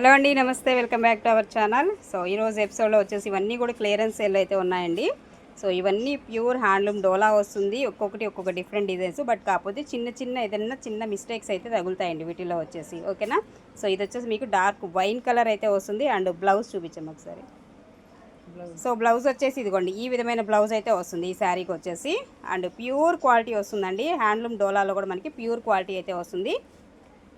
Hello అండి నమస్తే welcome back to our channel. So ఈరోజు ఎపిసోడ్లో వచ్చేసి ఇవన్నీ కూడా క్లియరెన్స్ సేల్ అయితే ఉన్నాయండి. సో ఇవన్నీ ప్యూర్ హ్యాండ్లూమ్ డోలా వస్తుంది. ఒక్కొక్కటి ఒక్కొక్క డిఫరెంట్ డిజైన్స్ బట్ కాకపోతే చిన్న చిన్న ఏదైనా చిన్న మిస్టేక్స్ అయితే తగులుతాయండి వీటిలో వచ్చేసి. ఓకేనా? సో ఇది వచ్చేసి మీకు డార్క్ వైన్ కలర్ అయితే వస్తుంది అండ్ బ్లౌజ్ చూపించాం ఒకసారి. సో బ్లౌజ్ వచ్చేసి ఇదిగోండి ఈ విధమైన బ్లౌజ్ అయితే వస్తుంది ఈ శారీకి వచ్చేసి. అండ్ ప్యూర్ క్వాలిటీ వస్తుందండి. హ్యాండ్లూమ్ డోలాలో కూడా మనకి ప్యూర్ క్వాలిటీ అయితే వస్తుంది.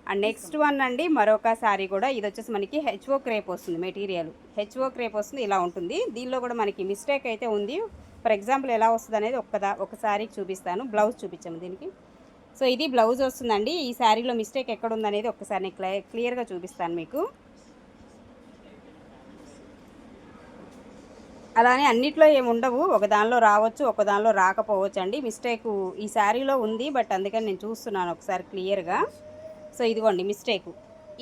అండ్ నెక్స్ట్ వన్ అండి మరొక శారీ కూడా. ఇది వచ్చేసి మనకి హెచ్ఓ క్రేప్ వస్తుంది మెటీరియల్. హెచ్ఓ క్రేప్ వస్తుంది ఇలా ఉంటుంది. దీనిలో కూడా మనకి మిస్టేక్ అయితే ఉంది. ఫర్ ఎగ్జాంపుల్ ఎలా వస్తుంది అనేది ఒక్కదా ఒక శారీకి చూపిస్తాను. బ్లౌజ్ చూపించాము దీనికి. సో ఇది బ్లౌజ్ వస్తుందండి. ఈ శారీలో మిస్టేక్ ఎక్కడ ఉందనేది ఒక్కసారి నేను క్లియర్ క్లియర్గా చూపిస్తాను మీకు. అలానే అన్నిట్లో ఏమి ఉండవు. ఒక దానిలో రావచ్చు ఒక దానిలో రాకపోవచ్చు అండి మిస్టేక్ ఈ శారీలో ఉంది బట్ అందుకని నేను చూస్తున్నాను ఒకసారి క్లియర్గా. సో ఇదిగోండి మిస్టేకు.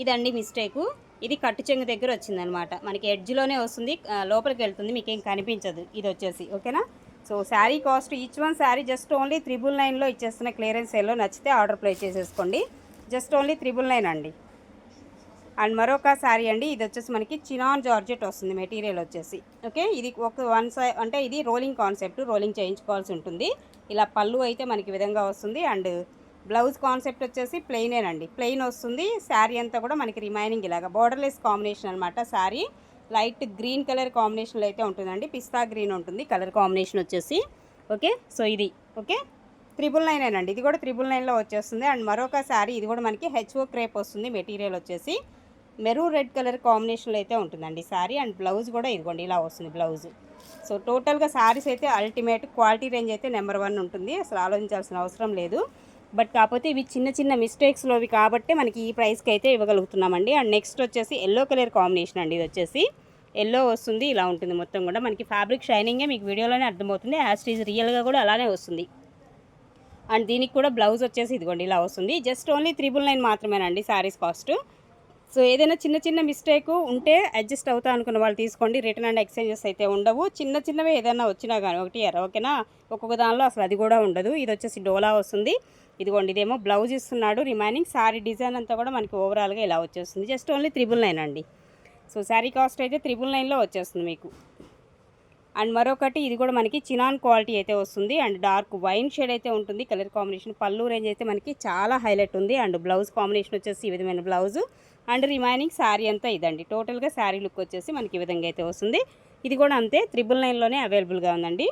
ఇదండి మిస్టేకు. ఇది కట్టు చెంగు దగ్గర వచ్చిందనమాట. మనకి ఎడ్జ్లోనే వస్తుంది లోపలికి వెళ్తుంది మీకు ఏం కనిపించదు. ఇది వచ్చేసి ఓకేనా? So sari cost each one sari just only triple నైన్లో ఇచ్చేస్తున్న క్లియరెన్స్ సేల్లో నచ్చితే ఆర్డర్ ప్లేస్ చేసేసుకోండి. జస్ట్ ఓన్లీ త్రిబుల్ నైన్ అండి. అండ్ మరొక శారీ అండి ఇది వచ్చేసి మనకి చినాన్ జార్జెట్ వస్తుంది మెటీరియల్ వచ్చేసి. ఓకే ఇది ఒక వన్ సై అంటే ఇది రోలింగ్ కాన్సెప్ట్ రోలింగ్ చేయించుకోవాల్సి ఉంటుంది. ఇలా పళ్ళు అయితే మనకి విధంగా వస్తుంది. అండ్ బ్లౌజ్ కాన్సెప్ట్ వచ్చేసి ప్లెయినేనండి ప్లెయిన్ వస్తుంది. శారీ అంతా కూడా మనకి రిమైనింగ్ ఇలాగా. బోర్డర్లెస్ కాంబినేషన్ అనమాట శారీ. లైట్ గ్రీన్ కలర్ కాంబినేషన్లో అయితే ఉంటుందండి. పిస్తా గ్రీన్ ఉంటుంది. కలర్ కాంబినేషన్ వచ్చేసి. ఓకే సో ఇది. ఓకే త్రిబుల్ నైన్ అండి ఇది కూడా త్రిబుల్ నైన్లో వచ్చేస్తుంది. అండ్ మరొక శారీ ఇది కూడా మనకి హెచ్ఓ క్రేప్ వస్తుంది. మెటీరియల్ వచ్చేసి. మెరూన్ రెడ్ కలర్ కాంబినేషన్లో అయితే ఉంటుందండి శారీ. అండ్ బ్లౌజ్ కూడా ఇదిగోండి ఇలా వస్తుంది బ్లౌజ్ సో టోటల్గా శారీస్ అయితే అల్టిమేట్ క్వాలిటీ రేంజ్ అయితే నెంబర్ వన్ ఉంటుంది. అసలు ఆలోచించాల్సిన అవసరం లేదు. బట్ కాకపోతే ఇవి చిన్న చిన్న మిస్టేక్స్లోవి కాబట్టి మనకి ఈ ప్రైస్కి అయితే ఇవ్వగలుగుతున్నామండి. అండ్ నెక్స్ట్ వచ్చేసి ఎల్లో కలర్ కాంబినేషన్ అండి ఇది వచ్చేసి. ఎల్లో వస్తుంది ఇలా ఉంటుంది మొత్తం కూడా. మనకి ఫ్యాబ్రిక్ షైనింగే మీకు వీడియోలోనే అర్థమవుతుంది. యాస్టీజ్ రియల్గా కూడా అలానే వస్తుంది. అండ్ దీనికి కూడా బ్లౌజ్ వచ్చేసి ఇదిగోండి ఇలా వస్తుంది. జస్ట్ ఓన్లీ త్రిబుల్ నైన్ మాత్రమేనండి శారీస్ కాస్ట్ సో ఏదైనా చిన్న చిన్న మిస్టేక్ ఉంటే అడ్జస్ట్ అవుతా అనుకున్న వాళ్ళు తీసుకోండి. రిటర్న్ అండ్ ఎక్స్చేంజెస్ అయితే ఉండవు. చిన్న చిన్నవి ఏదైనా వచ్చినా కానీ ఒకటి ఎర్ర ఓకేనా? ఒక్కొక్క దానిలో అసలు అది కూడా ఉండదు. ఇది వచ్చేసి డోలా వస్తుంది. ఇదిగోండి ఇదేమో బ్లౌజ్ ఇస్తున్నాడు రిమైనింగ్ శారీ డిజైన్ అంతా కూడా మనకి ఓవరాల్గా ఇలా వచ్చేస్తుంది. జస్ట్ ఓన్లీ త్రిబుల్ నైన్ అండి. సో శారీ కాస్ట్ అయితే త్రిబుల్ నైన్లో వచ్చేస్తుంది మీకు. అండ్ మరొకటి ఇది కూడా మనకి చినాన్ క్వాలిటీ అయితే వస్తుంది. అండ్ డార్క్ వైన్ షేడ్ అయితే ఉంటుంది. కలర్ కాంబినేషన్ పళ్ళు రేంజ్ అయితే మనకి చాలా హైలైట్ ఉంది. అండ్ బ్లౌజ్ కాంబినేషన్ వచ్చేసి ఈ విధమైన బ్లౌజు. అండ్ రిమైనింగ్ శారీ అంతా ఇదండి. టోటల్గా శారీ లుక్ వచ్చేసి మనకి ఈ విధంగా అయితే వస్తుంది. ఇది కూడా అంతే త్రిబుల్ నైన్లోనే అవైలబుల్గా ఉందండి.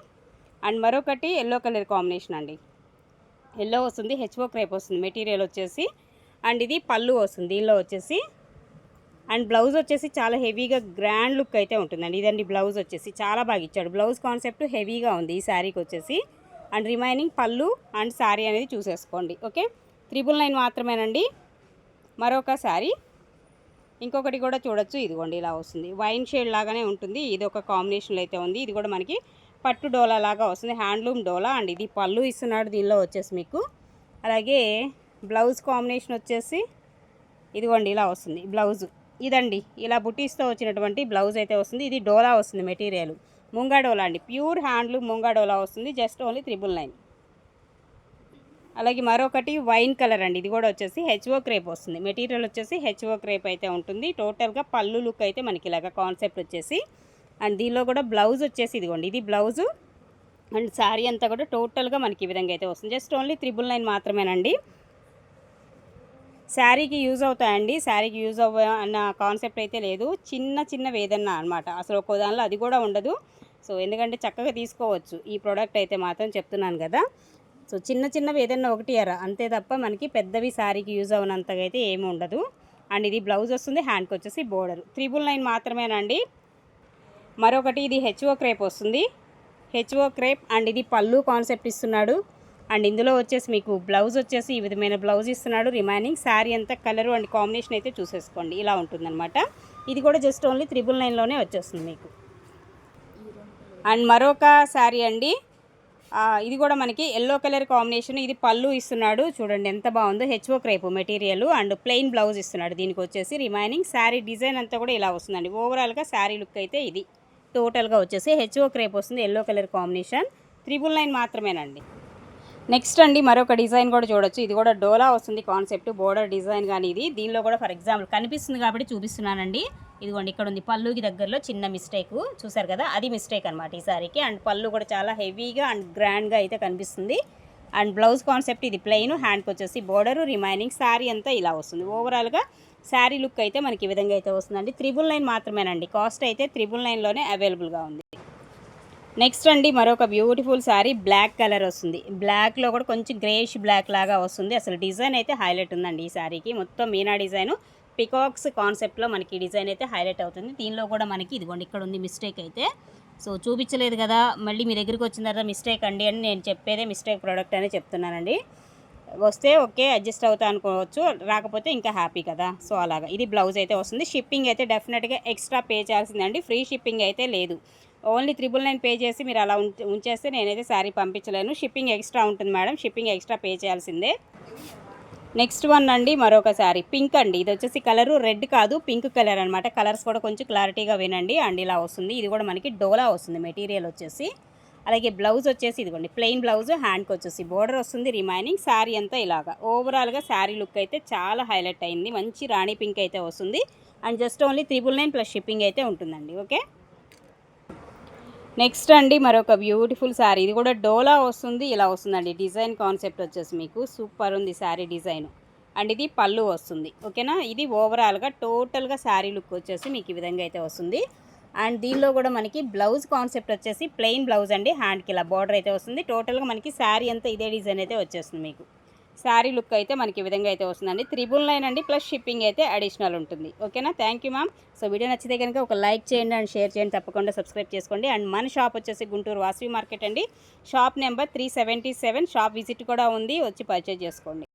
అండ్ మరొకటి ఎల్లో కలర్ కాంబినేషన్ అండి. ఎల్లో వస్తుంది హెచ్ఓ క్రేప్ వస్తుంది మెటీరియల్ వచ్చేసి. అండ్ ఇది పళ్ళు వస్తుంది దీనిలో వచ్చేసి. అండ్ బ్లౌజ్ వచ్చేసి చాలా హెవీగా గ్రాండ్ లుక్ అయితే ఉంటుందండి. ఇదండి బ్లౌజ్ వచ్చేసి చాలా బాగా ఇచ్చాడు. బ్లౌజ్ కాన్సెప్ట్ హెవీగా ఉంది ఈ శారీకి వచ్చేసి. అండ్ రిమైనింగ్ పళ్ళు అండ్ శారీ అనేది చూసేసుకోండి ఓకే? త్రిబుల్ నైన్ మాత్రమేనండి. మరొక శారీ ఇంకొకటి కూడా చూడొచ్చు. ఇదిగోండి ఇలా వస్తుంది. వైన్ షేడ్ లాగానే ఉంటుంది. ఇది ఒక కాంబినేషన్లో అయితే ఉంది. ఇది కూడా మనకి పట్టు డోలా లాగా వస్తుంది. Handloom dola. అండ్ ఇది పళ్ళు ఇస్తున్నాడు దీనిలో వచ్చేసి మీకు. అలాగే బ్లౌజ్ కాంబినేషన్ వచ్చేసి ఇదిగోండి ఇలా వస్తుంది. బ్లౌజ్. ఇదండి. ఇలా బుటీస్తో వచ్చినటువంటి బ్లౌజ్ అయితే వస్తుంది. ఇది డోలా వస్తుంది మెటీరియల్. ముంగా డోలా అండి. ప్యూర్ హ్యాండ్లూమ్ ముంగా డోలా వస్తుంది. Just only triple nine. అలాగే మరొకటి వైన్ కలర్ అండి. ఇది కూడా వచ్చేసి హెచ్ఓ క్రేప్ వస్తుంది. మెటీరియల్ వచ్చేసి హెచ్ఓ క్రేప్ అయితే ఉంటుంది. టోటల్గా పళ్ళు లుక్ అయితే మనకి ఇలాగ కాన్సెప్ట్ వచ్చేసి. అండ్ దీనిలో కూడా బ్లౌజ్ వచ్చేసి ఇదిగోండి. ఇది బ్లౌజు అండ్ శారీ అంతా కూడా టోటల్గా మనకి ఈ విధంగా అయితే వస్తుంది. జస్ట్ ఓన్లీ త్రిబుల్ నైన్ మాత్రమేనండి. శారీకి యూజ్ అవుతాయండి. శారీకి యూజ్ అవ్వ అన్న కాన్సెప్ట్ అయితే లేదు. చిన్న చిన్న ఏదన్నా అనమాట అసలు ఒక్కో దానిలో అది కూడా ఉండదు. సో ఎందుకంటే చక్కగా తీసుకోవచ్చు. ఈ ప్రోడక్ట్ అయితే మాత్రం చెప్తున్నాను కదా. సో చిన్న చిన్నవి ఏదైనా ఒకటి ఎర అంతే తప్ప మనకి పెద్దవి శారీకి యూజ్ అవునంతగా అయితే ఏమి ఉండదు. అండ్ ఇది బ్లౌజ్ వస్తుంది హ్యాండ్కి వచ్చేసి బోర్డర్. త్రిబుల్ నైన్ మాత్రమేనండి. మరొకటి ఇది హెచ్ఓ క్రేప్ వస్తుంది. హెచ్ఓ క్రేప్ అండ్ ఇది పళ్ళు కాన్సెప్ట్ ఇస్తున్నాడు. అండ్ ఇందులో వచ్చేసి మీకు బ్లౌజ్ వచ్చేసి ఈ విధమైన బ్లౌజ్ ఇస్తున్నాడు. రిమైనింగ్ శారీ అంతా కలరు అండ్ కాంబినేషన్ అయితే చూసేసుకోండి. ఇలా ఉంటుందన్నమాట. ఇది కూడా జస్ట్ ఓన్లీ త్రిబుల్ నైన్లోనే వచ్చేస్తుంది మీకు. అండ్ మరొక శారీ అండి. ఇది కూడా మనకి ఎల్లో కలర్ కాంబినేషన్ ఇది పళ్ళు ఇస్తున్నాడు. చూడండి ఎంత బాగుందో. HO crepe material and plain blouse ఇస్తున్నాడు. దీనికి వచ్చేసి రిమైనింగ్ శారీ డిజైన్ అంతా కూడా ఇలా వస్తుందండి. ఓవరాల్గా శారీ లుక్ అయితే ఇది. టోటల్గా వచ్చేసి హెచ్ఓ క్రేప్ వస్తుంది yellow colour combination triple nine మాత్రమేనండి. నెక్స్ట్ అండి మరొక డిజైన్ కూడా చూడొచ్చు. ఇది కూడా డోలా వస్తుంది కాన్సెప్ట్ బోర్డర్ డిజైన్ కానీ ఇది. దీనిలో కూడా ఫర్ ఎగ్జాంపుల్ కనిపిస్తుంది కాబట్టి చూపిస్తున్నానండి. ఇదిగోండి ఇక్కడ ఉంది పళ్ళుకి దగ్గరలో చిన్న మిస్టేక్. చూసారు కదా అది మిస్టేక్ అనమాట ఈ సారీకి. అండ్ పళ్ళు కూడా చాలా హెవీగా అండ్ గ్రాండ్గా అయితే కనిపిస్తుంది. అండ్ బ్లౌజ్ కాన్సెప్ట్ ఇది ప్లెయిన్ హ్యాండ్కి వచ్చేసి బోర్డర్ రిమైనింగ్ శారీ అంతా ఇలా వస్తుంది. ఓవరాల్గా శారీ లుక్ అయితే మనకి ఈ విధంగా అయితే వస్తుందండి. త్రిబుల్ నైన్ మాత్రమేనండి. కాస్ట్ అయితే త్రిబుల్ నైన్లోనే అవైలబుల్గా ఉంది. నెక్స్ట్ అండి మరొక బ్యూటిఫుల్ శారీ బ్లాక్ కలర్ వస్తుంది. బ్లాక్లో కూడా కొంచెం గ్రేష్ బ్లాక్ లాగా వస్తుంది. అసలు డిజైన్ అయితే హైలైట్ ఉందండి ఈ శారీకి మొత్తం మీనా డిజైన్. పికాక్స్ కాన్సెప్ట్లో మనకి డిజైన్ అయితే హైలైట్ అవుతుంది. దీనిలో కూడా మనకి ఇదిగోండి ఇక్కడ ఉంది మిస్టేక్ అయితే. సో చూపించలేదు కదా మళ్ళీ మీ దగ్గరికి వచ్చిన తర్వాత మిస్టేక్ అండి అని నేను చెప్పేదే మిస్టేక్ ప్రోడక్ట్ అని చెప్తున్నానండి. వస్తే ఓకే అడ్జస్ట్ అవుతా అనుకోవచ్చు రాకపోతే ఇంకా హ్యాపీ కదా. సో అలాగా. ఇది బ్లౌజ్ అయితే వస్తుంది. షిప్పింగ్ అయితే డెఫినెట్గా ఎక్స్ట్రా పే చేయాల్సిందండి. ఫ్రీ షిప్పింగ్ అయితే లేదు. ఓన్లీ త్రిబుల్ నైన్ పే చేసి మీరు అలా ఉంచేస్తే నేనైతే శారీ పంపించలేను. షిప్పింగ్ ఎక్స్ట్రా ఉంటుంది మేడం. షిప్పింగ్ ఎక్స్ట్రా పే చేయాల్సిందే. నెక్స్ట్ వన్ అండి మరొక శారీ. పింక్ అండి. ఇది వచ్చేసి కలరు రెడ్ కాదు పింక్ కలర్ అనమాట కలర్స్ కూడా కొంచెం క్లారిటీగా వినండి. అండ్ ఇలా వస్తుంది. ఇది కూడా మనకి డోలా వస్తుంది మెటీరియల్ వచ్చేసి. అలాగే బ్లౌజ్ వచ్చేసి ఇదిగోండి ప్లెయిన్ బ్లౌజ్ హ్యాండ్కి వచ్చేసి బోర్డర్ వస్తుంది రిమైనింగ్ శారీ అంతా ఇలాగా. ఓవరాల్గా శారీ లుక్ అయితే చాలా హైలైట్ అయింది. మంచి రాణి పింక్ అయితే వస్తుంది. And just only triple nine plus shipping అయితే ఉంటుందండి. ఓకే? నెక్స్ట్ అండి మరొక బ్యూటిఫుల్ శారీ. ఇది కూడా డోలా వస్తుంది ఇలా వస్తుందండి. డిజైన్ కాన్సెప్ట్ వచ్చేసి మీకు సూపర్ ఉంది శారీ డిజైన్. అండ్ ఇది పళ్ళు వస్తుంది ఓకేనా? ఇది ఓవరాల్గా టోటల్గా శారీ లుక్ వచ్చేసి మీకు ఈ విధంగా అయితే వస్తుంది. అండ్ దీనిలో కూడా మనకి బ్లౌజ్ కాన్సెప్ట్ వచ్చేసి ప్లెయిన్ బ్లౌజ్ అండి హ్యాండ్కి ఇలా బార్డర్ అయితే వస్తుంది. టోటల్గా మనకి శారీ అంతా ఇదే డిజైన్ అయితే వచ్చేస్తుంది మీకు. శారీ లుక్ అయితే మనకి ఈ విధంగా అయితే వస్తుందండి. త్రిబుల్ నైన్ అండి ప్లస్ షిప్పింగ్ అయితే అడిషనల్ ఉంటుంది. ఓకేనా? Thank you ma'am. So video నచ్చితే కనుక ఒక లైక్ చేయండి అండ్ షేర్ చేయండి. తప్పకుండా సబ్స్క్రైబ్ చేసుకోండి. అండ్ మన షాప్ వచ్చేసి గుంటూరు వాసవి మార్కెట్ అండి. Shop number three seventy seven. Shop visit కూడా ఉంది. వచ్చి పర్చేజ్ చేసుకోండి.